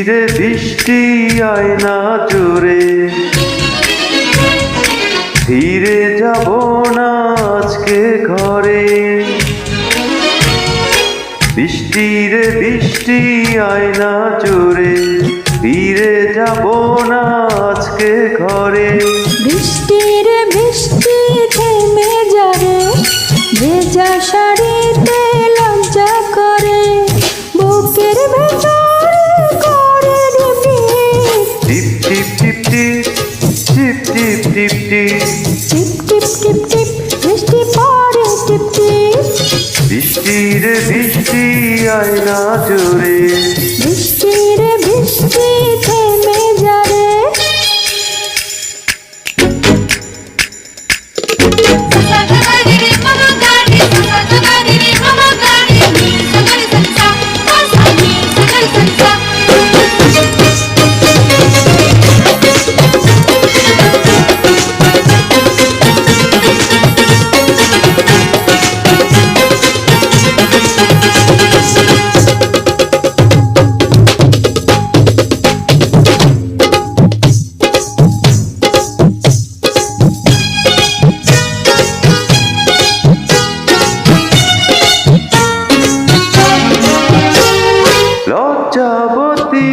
ধীরে বৃষ্টি আয়না জোরে ধীরে যাব না আজকে ঘরে। বৃষ্টির বৃষ্টি আয়না জোরে ধীরে যাব না আজকে ঘরে। বৃষ্টির বৃষ্টি থেমে যাবে, যে যা টিপ টিপ টিপ টিপ। টিপ টিপ টিপ টিপ টিপ বৃষ্টি পড়ে টিপ টিপ। বৃষ্টির বৃষ্টি আয়না জুড়ে। বৃষ্টির বৃষ্টি লজ্জাবতী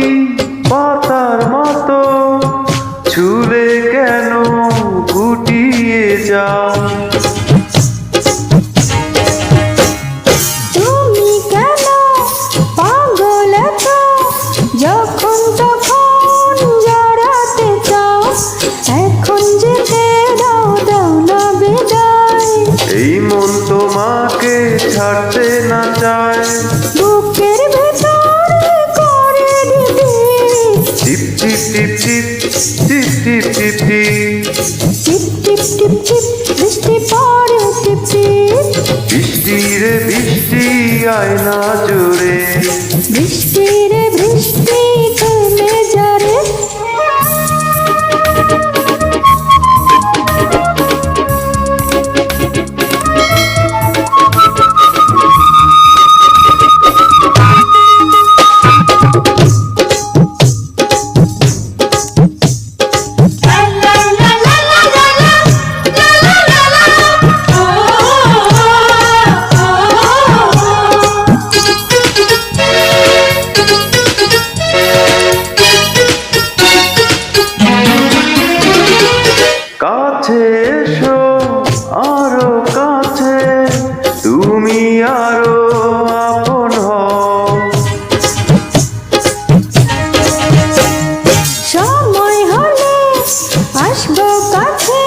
পাতার মতো ছুলে কেন গুটিয়ে যাও? বৃষ্টির বৃষ্টি আয়না জুড়ে। আরও আপন সময় হলে আসব কাছে।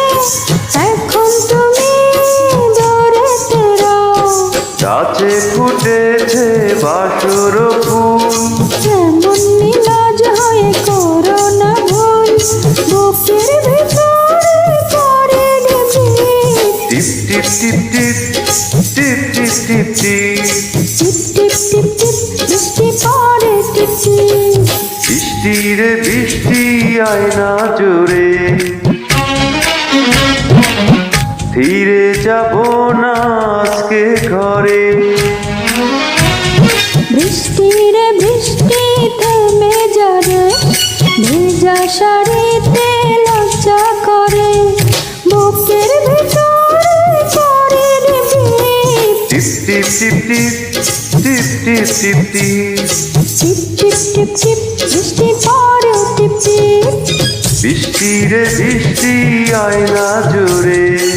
টিপ টিপ টিপ টিপ টিপ টিপ টিপ টিপ বৃষ্টি পড়ে টিপ টিপ বৃষ্টির বৃষ্টি আয়না জুড়ে ফিরে যাব না আজকে ঘরে বৃষ্টির বৃষ্টি থেমে যাবে ভেজা শাড়িতে টিপ টিপ টিপ টিপ টিপ টিপ। টিপ টিপ টিপ টিপ বৃষ্টি পড়ে টিপ টিপ বৃষ্টির বৃষ্টি আয়না জুড়ে।